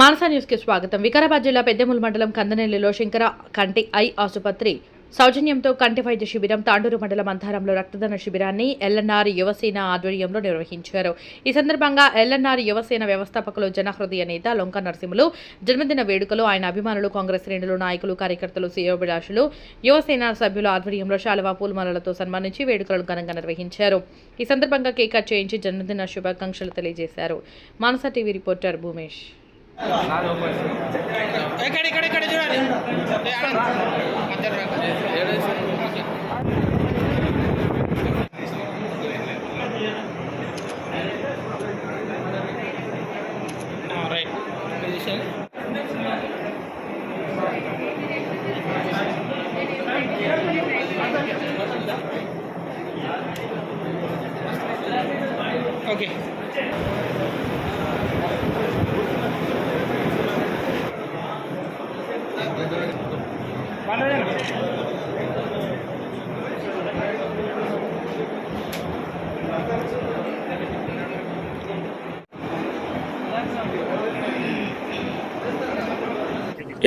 మానస న్యూస్కి స్వాగతం. వికారాబాద్ జిల్లా పెద్దెముల్ మండలం కందనెల్లిలో శంకర కంటి ఐ ఆసుపత్రి సౌజన్యంతో కంటి వైద్య శిబిరం తాండూరు మండలం అంధారంలో రక్తదాన శిబిరాన్ని ఎల్ఎన్ఆర్ యువసేన ఆధ్వర్యంలో నిర్వహించారు. ఈ సందర్భంగా ఎల్ఎన్ఆర్ యువసేన వ్యవస్థాపకులు జనహృదయ నేత లొంక నరసింహులు జన్మదిన వేడుకలు ఆయన అభిమానులు కాంగ్రెస్ శ్రేణులు నాయకులు కార్యకర్తలు శ్రేయోభిలాషులు యువసేన సభ్యుల ఆధ్వర్యంలో శాలువా పూలమాలలతో సన్మానించి వేడుకలను ఘనంగా నిర్వహించారు. ఈ సందర్భంగా కేక్ కట్ చేయించి జన్మదిన శుభాకాంక్షలు తెలియజేశారు. Manasa TV reporter Bhumesh. ఇక్కడ ఇక్కడ ఇక్కడ చూడండి ఏ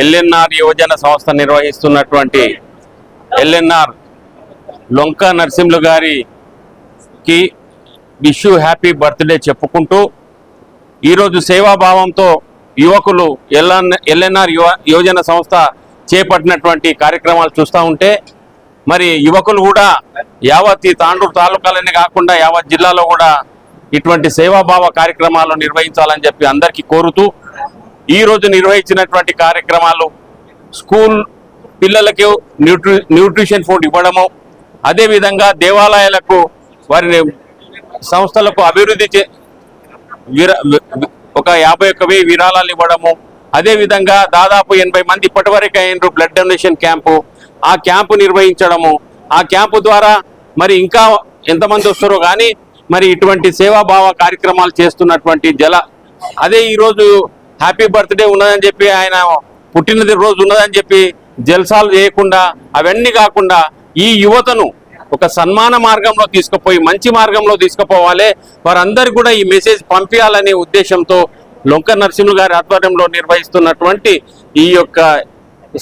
ఎల్ఎన్ఆర్ యువజన సంస్థ నిర్వహిస్తున్నటువంటి ఎల్ఎన్ఆర్ లొంక నరసింహులు గారికి విష్ హ్యాపీ బర్త్డే చెప్పుకుంటూ ఈరోజు సేవాభావంతో యువకులు ఎల్ఎన్ ఎల్ఎన్ఆర్ యువ యువజన సంస్థ చేపట్టినటువంటి కార్యక్రమాలు చూస్తూ ఉంటే మరి యువకులు కూడా యావత్ ఈ తాండూరు తాలూకాలనే కాకుండా యావత్ జిల్లాలో కూడా ఇటువంటి సేవాభావ కార్యక్రమాలు నిర్వహించాలని చెప్పి అందరికీ కోరుతూ ఈ రోజు నిర్వహించినటువంటి కార్యక్రమాలు స్కూల్ పిల్లలకు న్యూట్రి న్యూట్రిషన్ ఫుడ్ ఇవ్వడము అదేవిధంగా దేవాలయాలకు వారి సంస్థలకు అభివృద్ధి చే విరా ఒక యాభై ఒక్క వెయ్యి విరాళాలు ఇవ్వడము అదేవిధంగా దాదాపు ఎనభై మంది ఇప్పటివరకు అయినరు బ్లడ్ డొనేషన్ క్యాంపు ఆ క్యాంపు నిర్వహించడము ఆ క్యాంపు ద్వారా మరి ఇంకా ఎంతమంది వస్తారో కానీ మరి ఇటువంటి సేవాభావ కార్యక్రమాలు చేస్తున్నటువంటి జల అదే ఈరోజు హ్యాపీ బర్త్డే ఉన్నదని చెప్పి ఆయన పుట్టినది రోజు ఉన్నదని చెప్పి జల్సాలు చేయకుండా అవన్నీ కాకుండా ఈ యువతను ఒక సన్మాన మార్గంలో తీసుకుపోయి మంచి మార్గంలో తీసుకుపోవాలి. వారందరికీ కూడా ఈ మెసేజ్ పంపించాలనే ఉద్దేశంతో లొంక నరసింహులు గారి ఆధ్వర్యంలో నిర్వహిస్తున్నటువంటి ఈ యొక్క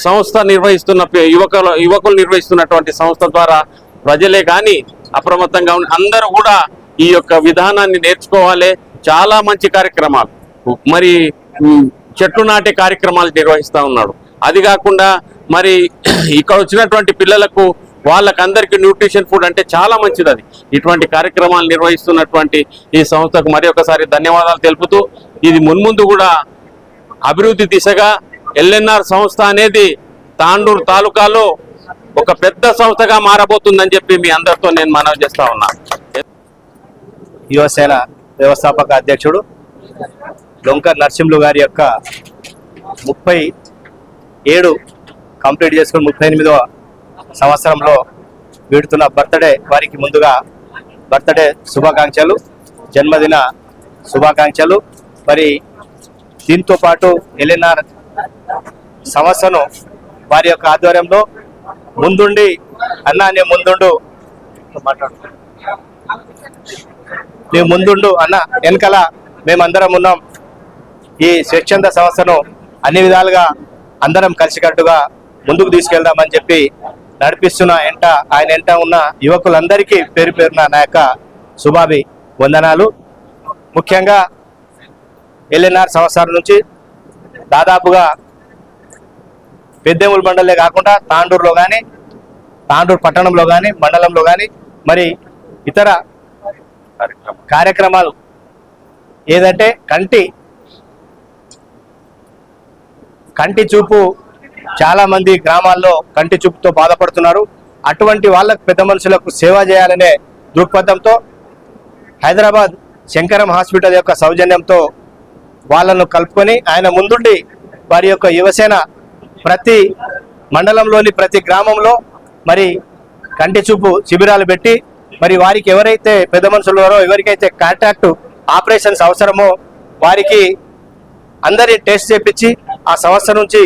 సంస్థ నిర్వహిస్తున్న యువకులు యువకులు నిర్వహిస్తున్నటువంటి సంస్థ ద్వారా ప్రజలే కానీ అప్రమత్తంగా ఉన్న అందరూ కూడా ఈ యొక్క విధానాన్ని నేర్చుకోవాలి. చాలా మంచి కార్యక్రమాలు. మరి చెట్లు నాటే కార్యక్రమాలు నిర్వహిస్తా ఉన్నాడు. అది కాకుండా మరి ఇక్కడ వచ్చినటువంటి పిల్లలకు వాళ్ళకందరికీ న్యూట్రిషన్ ఫుడ్ అంటే చాలా మంచిది అది. ఇటువంటి కార్యక్రమాలు నిర్వహిస్తున్నటువంటి ఈ సంస్థకు మరి ఒకసారి ధన్యవాదాలు తెలుపుతూ ఇది మున్ముందు కూడా అభివృద్ధి దిశగా ఎల్ఎన్ఆర్ సంస్థ అనేది తాండూరు తాలూకాలో ఒక పెద్ద సంస్థగా మారబోతుందని చెప్పి మీ అందరితో నేను మనవి చేస్తా ఉన్నా. యువసేన వ్యవస్థాపక అధ్యక్షుడు డొంకర్ నరసింహులు గారి యొక్క ముప్పై ఏడు కంప్లీట్ చేసుకుని ముప్పై ఎనిమిదవ సంవత్సరంలో వీడుతున్న బర్త్డే వారికి ముందుగా బర్త్డే శుభాకాంక్షలు జన్మదిన శుభాకాంక్షలు. మరి దీంతో పాటు ఎల్ఎన్ఆర్ సంస్థను వారి యొక్క ఆధ్వర్యంలో ముందుండి అన్నా నేను ముందుండు. మాట్లాడు. నేను ముందుండు అన్న వెనకల మేమందరం ఉన్నాం. ఈ స్వచ్ఛంద సంస్థను అన్ని విధాలుగా అందరం కలిసికట్టుగా ముందుకు తీసుకెళ్దామని చెప్పి నడిపిస్తున్న ఎంట ఆయన ఎంట ఉన్న యువకులందరికీ పేరు పేరున నా యొక్క శుభాభి వందనాలు ముఖ్యంగా ఎల్ఎన్ఆర్ సంవత్సరం నుంచి దాదాపుగా పెద్దేముల మండలే కాకుండా తాండూరులో కానీ తాండూరు పట్టణంలో కానీ మండలంలో కానీ మరి ఇతర కార్యక్రమాలు ఏదంటే కంటి కంటి చూపు చాలా మంది గ్రామాల్లో కంటి చూపుతో బాధపడుతున్నారు. అటువంటి వాళ్ళకు పెద్ద మనుషులకు సేవ చేయాలనే దృక్పథంతో హైదరాబాద్ శంకరం హాస్పిటల్ యొక్క సౌజన్యంతో వాళ్ళను కలుపుకొని ఆయన ముందుండి వారి యొక్క యువసేన ప్రతి మండలంలోని ప్రతి గ్రామంలో మరి కంటి చూపు శిబిరాలు పెట్టి మరి వారికి ఎవరైతే పెద్ద మనుషులున్నారో ఎవరికైతే కాంటాక్ట్ ఆపరేషన్స్ అవసరమో వారికి అందరి టెస్ట్ చేపించి ఆ సంస్థ నుంచి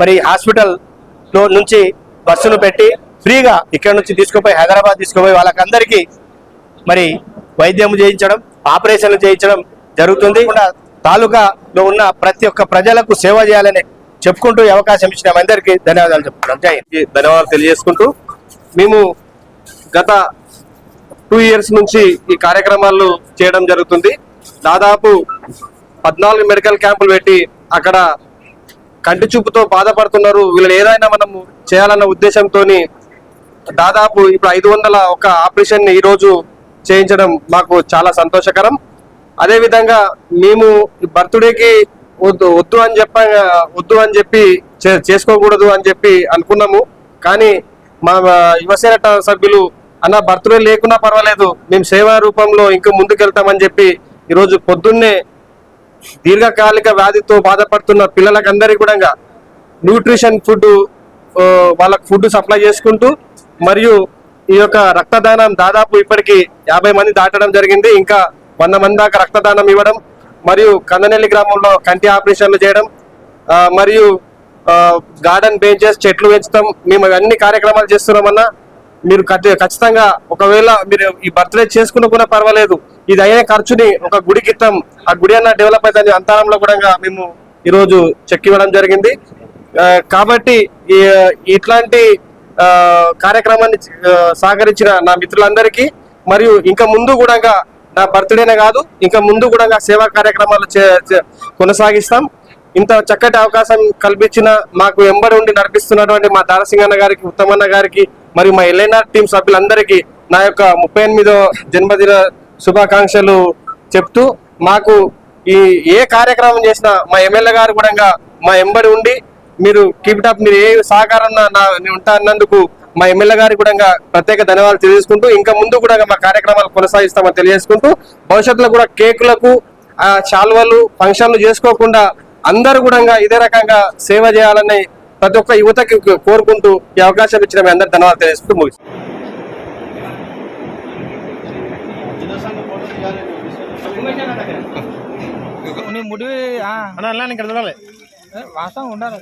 మరి హాస్పిటల్లో నుంచి బస్సును పెట్టి ఫ్రీగా ఇక్కడ నుంచి తీసుకుపోయి హైదరాబాద్ తీసుకుపోయి వాళ్ళకందరికీ మరి వైద్యం చేయించడం ఆపరేషన్లు చేయించడం జరుగుతుంది. తాలూకాలో ఉన్న ప్రతి ఒక్క ప్రజలకు సేవ చేయాలని చెప్పుకుంటూ అవకాశం ఇచ్చిన అందరికీ ధన్యవాదాలు చెప్తున్నాం ధన్యవాదాలు తెలియజేసుకుంటూ మేము గత టూ ఇయర్స్ నుంచి ఈ కార్యక్రమాలు చేయడం జరుగుతుంది. దాదాపు పద్నాలుగు మెడికల్ క్యాంపులు పెట్టి అక్కడ కంటి చూపుతో బాధపడుతున్నారు. వీళ్ళని ఏదైనా మనము చేయాలన్న ఉద్దేశంతో దాదాపు ఇప్పుడు ఐదు వందల ఒక ఆపరేషన్ ఈరోజు ఈ రోజు చేయించడం మాకు చాలా సంతోషకరం. అదేవిధంగా మేము బర్త్డేకి వద్దు వద్దు అని చెప్ప వద్దు అని చెప్పి చే- చేసుకోకూడదు అని చెప్పి అనుకున్నాము. కానీ మా యువసేన సభ్యులు అన్న బర్త్డే లేకున్నా పర్వాలేదు మేము సేవా రూపంలో ఇంకా ముందుకెళ్తామని చెప్పి ఈరోజు పొద్దున్నే దీర్ఘకాలిక వ్యాధితో బాధపడుతున్న పిల్లలకందరికీ కూడా న్యూట్రిషన్ ఫుడ్ వాళ్ళకు ఫుడ్ సప్లై చేసుకుంటూ మరియు ఈ యొక్క రక్తదానం దాదాపు ఇప్పటికి యాభై మంది దాటడం జరిగింది. ఇంకా వంద మంది దాకా రక్తదానం ఇవ్వడం మరియు కందనెల్లి గ్రామంలో కంటి ఆపరేషన్లు చేయడం మరియు గార్డెన్ బెంచెస్ చెట్లు పెంచుతాం. మేము అన్ని కార్యక్రమాలు చేస్తున్నామన్నా మీరు ఖచ్చితంగా ఒకవేళ మీరు ఈ బర్త్డే చేసుకున్న కూడా పర్వాలేదు. ఇది అయ్యే ఖర్చుని ఒక గుడికి ఇస్తాం ఆ గుడి అన్న డెవలప్ అవుతుంది. అంతరంలో కూడా మేము ఈరోజు చెక్ ఇవ్వడం జరిగింది. కాబట్టి ఇట్లాంటి కార్యక్రమాన్ని సహకరించిన నా మిత్రులందరికీ మరియు ఇంకా ముందు కూడా నా బర్త్డేనే కాదు ఇంకా ముందు కూడా సేవా కార్యక్రమాలు చే- కొనసాగిస్తాం. ఇంత చక్కటి అవకాశం కల్పించిన మాకు ఎంబడి ఉండి నడిపిస్తున్నటువంటి మా దారసింగన్న గారికి ఉత్తమన్న గారికి మరియు మా ఎల్ఎన్ఆర్ టీం సభ్యులందరికీ నా యొక్క ముప్పై ఎనిమిదో జన్మదిన శుభాకాంక్షలు చెప్తూ మాకు ఈ ఏ కార్యక్రమం చేసినా మా ఎమ్మెల్యే గారు కూడా మా ఎంబడి ఉండి మీరు కీప్ మీరు ఏ సహకారం నా- ఉంటా అన్నందుకు మా ఎమ్మెల్యే గారికి కూడా ప్రత్యేక ధన్యవాదాలు తెలియజేసుకుంటూ ఇంకా ముందు కూడా మా కార్యక్రమాలు కొనసాగిస్తామని తెలియజేసుకుంటూ భవిష్యత్తులో కూడా కేకులకు ఆ శాల్వలు ఫంక్షన్లు చేసుకోకుండా అందరూ కూడా ఇదే రకంగా సేవ చేయాలని ప్రతి ఒక్క యువతకి కోరుకుంటూ ఈ అవకాశం ఇచ్చిన మీ అందరు ధన్యవాదాలు తెలియజేస్తూ ముగిస్తాను నీ ముడి ఆ, ఇక్కడ చూడాలి. వాస్తవం ఉండాలి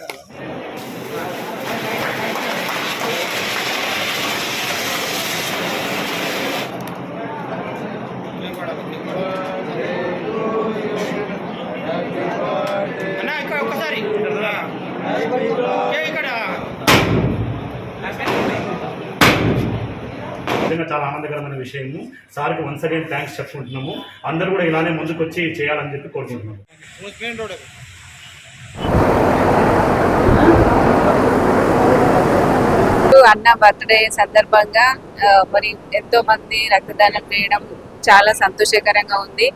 నిజంగా చాలా ఆనందకరమైన విషయము. సార్కి వన్స్ అగైన్ థ్యాంక్స్ చెప్పుకుంటున్నాము. అందరూ కూడా ఇలానే ముందుకు వచ్చి చేయాలని చెప్పి కోరుకుంటున్నాము. అన్న బర్త్డే సందర్భంగా మరి ఎంతో మంది రక్తదానం చేయడం చాలా సంతోషకరంగా ఉంది.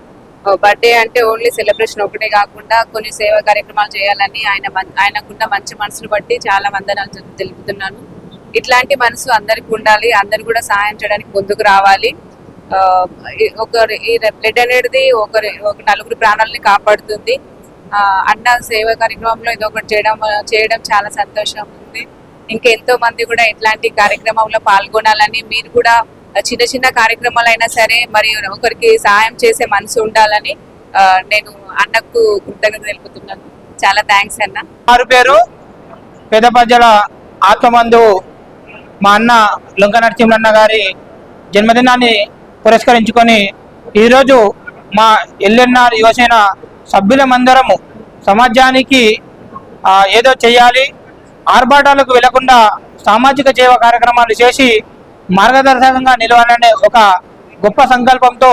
బర్త్డే అంటే ఓన్లీ సెలబ్రేషన్ ఒకటే కాకుండా కొన్ని సేవా కార్యక్రమాలు చేయాలని ఆయన ఆయనకున్న మంచి మనసును బట్టి చాలా వందనాలు తెలుపుతున్నాను. ఇట్లాంటి మనసు అందరికి ఉండాలి అందరు కూడా సహాయం చేయడానికి ముందుకు రావాలి. ఒకరు ఈ- ఒకరి ఈ బ్లడ్ అనేది ఒకరి ఒక నలుగురు ప్రాణాలని కాపాడుతుంది. అన్న సేవా కార్యక్రమంలో ఇది ఒకటి చేయడం చేయడం చాలా సంతోషం ఉంది. ఇంకెంతో మంది కూడా ఇట్లాంటి కార్యక్రమంలో పాల్గొనాలని మీరు కూడా చిన్న చిన్న కార్యక్రమాలు అయినా సరే మరి ఒకరికి సహాయం చేసే మనసు ఉండాలని నేను అన్నకు కృతజ్ఞత తెలుపుతున్నాను. చాలా థ్యాంక్స్ అన్న. వారి పేరు పెద్ద ప్రజల ఆత్మబంధువు మా అన్న లొంక నరసింహన్న గారి జన్మదినాన్ని పురస్కరించుకొని ఈరోజు మా ఎల్ఎన్ఆర్ యువసేన సభ్యులమందరము సమాజానికి ఏదో చేయాలి ఆర్భాటాలకు వెళ్ళకుండా సామాజిక సేవ కార్యక్రమాలు చేసి మార్గదర్శకంగా నిలవాలనే ఒక గొప్ప సంకల్పంతో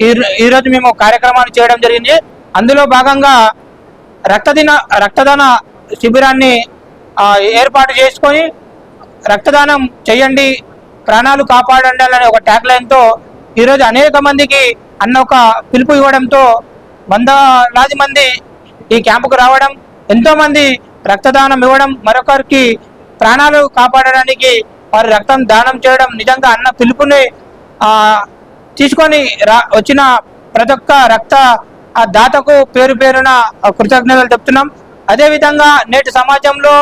ఈ ఈరోజు మేము కార్యక్రమాలు చేయడం జరిగింది. అందులో భాగంగా రక్తదిన రక్తదాన శిబిరాన్ని ఏర్పాటు చేసుకొని రక్తదానం చేయండి ప్రాణాలు కాపాడండి అనే ఒక ట్యాగ్ లైన్తో ఈరోజు అనేక మందికి అన్న ఒక పిలుపు ఇవ్వడంతో వందలాది మంది ఈ క్యాంపుకు రావడం ఎంతోమంది రక్తదానం ఇవ్వడం మరొకరికి ప్రాణాలు కాపాడడానికి వారి రక్తం దానం చేయడం నిజంగా అన్న పిలుపుని తీసుకొని రా వచ్చిన ప్రతి ఒక్క రక్త ఆ దాతకు పేరు పేరున కృతజ్ఞతలు చెప్తున్నాం. అదేవిధంగా నేటి సమాజంలో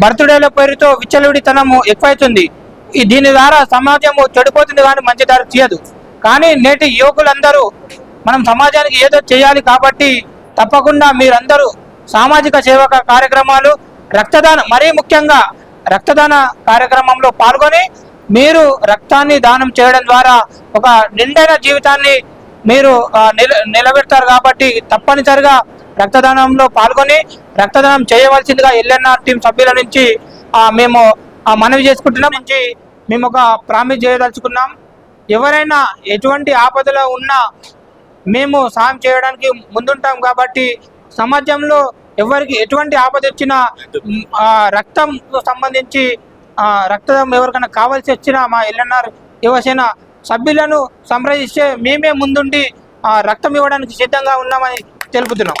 బర్త్డేల పేరుతో విచ్చలవిడితనము ఎక్కువైతుంది. దీని ద్వారా సమాజము చెడిపోతుంది కానీ మంచి దారి తీయదు. కానీ నేటి యువకులందరూ మనం సమాజానికి ఏదో చేయాలి కాబట్టి తప్పకుండా మీరందరూ సామాజిక సేవక కార్యక్రమాలు రక్తదానం మరీ ముఖ్యంగా రక్తదాన కార్యక్రమంలో పాల్గొని మీరు రక్తాన్ని దానం చేయడం ద్వారా ఒక నిండైన జీవితాన్ని మీరు నిల నిలబెడతారు కాబట్టి తప్పనిసరిగా రక్తదానంలో పాల్గొని రక్తదానం చేయవలసిందిగా ఎల్ఎన్ఆర్ టీం సభ్యుల నుంచి మేము ఆ, మనవి చేసుకుంటున్నాం. నుంచి మేము ఒక ప్రామిస్ చేయదలుచుకున్నాం. ఎవరైనా ఎటువంటి ఆపదలో ఉన్నా మేము సాయం చేయడానికి ముందుంటాం కాబట్టి సమాజంలో ఎవరికి ఎటువంటి ఆపద వచ్చినా రక్తం సంబంధించి రక్తదం ఎవరికైనా కావాల్సి వచ్చినా మా ఎల్ఎన్ఆర్ యువసేన సభ్యులను సంప్రదిస్తే మేమే ముందుండి రక్తం ఇవ్వడానికి సిద్ధంగా ఉన్నామని తెలుపుతున్నాం.